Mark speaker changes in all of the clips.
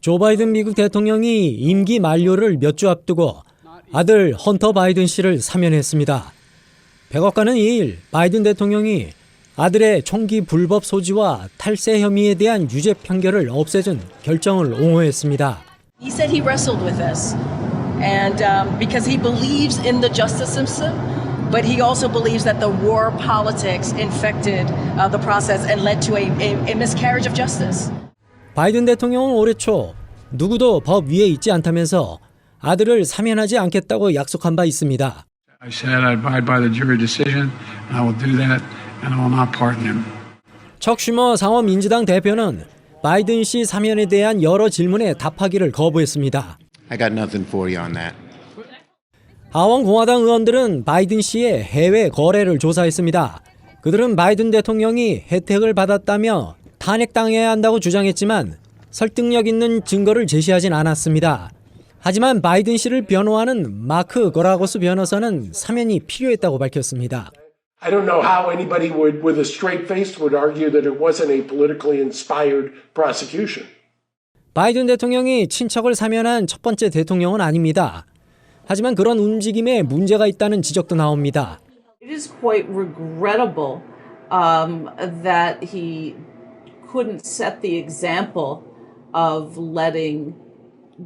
Speaker 1: 조 바이든 미국 대통령이 임기 만료를 몇 주 앞두고 아들 헌터 바이든 씨를 사면했습니다. 백악관은 2일 바이든 대통령이 아들의 총기 불법 소지와 탈세 혐의에 대한 유죄 판결을 없애준 결정을 옹호했습니다.
Speaker 2: He said he wrestled with this, and um, because he believes in the justice system, but he also believes that the war politics infected uh, the process and led to a, a, a miscarriage of justice.
Speaker 1: 바이든 대통령은 올해 초 누구도 법 위에 있지 않다면서 아들을 사면하지 않겠다고 약속한 바 있습니다. 척 슈머 상원 민주당 대표는 바이든 씨 사면에 대한 여러 질문에 답하기를 거부했습니다. 하원 공화당 의원들은 바이든 씨의 해외 거래를 조사했습니다. 그들은 바이든 대통령이 혜택을 받았다며 탄핵당해야 한다고 주장했지만 설득력 있는 증거를 제시하진 않았습니다. 하지만 바이든 씨를 변호하는 마크 거라고스 변호사는 사면이 필요했다고 밝혔습니다.
Speaker 3: I don't know how anybody would, with a straight face, would argue that it wasn't a politically inspired prosecution.
Speaker 1: 바이든 대통령이 친척을 사면한 첫 번째 대통령은 아닙니다. 하지만 그런 움직임에 문제가 있다는 지적도 나옵니다.
Speaker 4: It is quite regrettable um, that he couldn't set the example of letting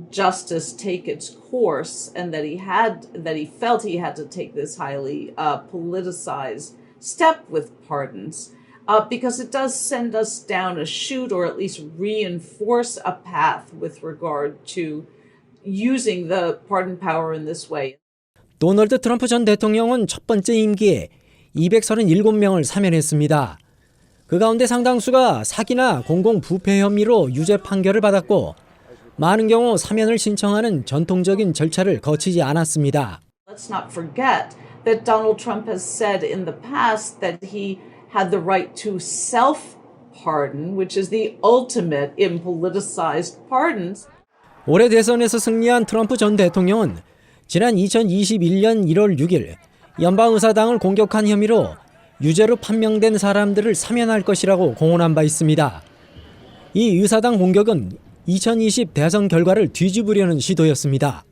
Speaker 4: justice take its course, and that he had that he felt he had to take this highly uh, politicized step with pardons. Uh, because it does send us down a chute, or at least reinforce a path with regard to using the pardon power in this way.
Speaker 1: 도널드 트럼프 전 대통령은 첫 번째 임기에 237명을 사면했습니다. 그 가운데 상당수가 사기나 공공부패 혐의로 유죄 판결을 받았고 많은 경우 사면을 신청하는 전통적인 절차를 거치지 않았습니다.
Speaker 4: Let's not forget that Donald Trump has said in the past that he had the right to self pardon, which is the ultimate in politicized pardons.
Speaker 1: 올해 대선에서 승리한 트럼프 전 대통령은 지난 2021년 1월 6일 연방의사당을 공격한 혐의로 유죄로 판명된 사람들을 사면할 것이라고 공언한 바 있습니다. 이 의사당 공격은 2020 대선 결과를 뒤집으려는 시도였습니다.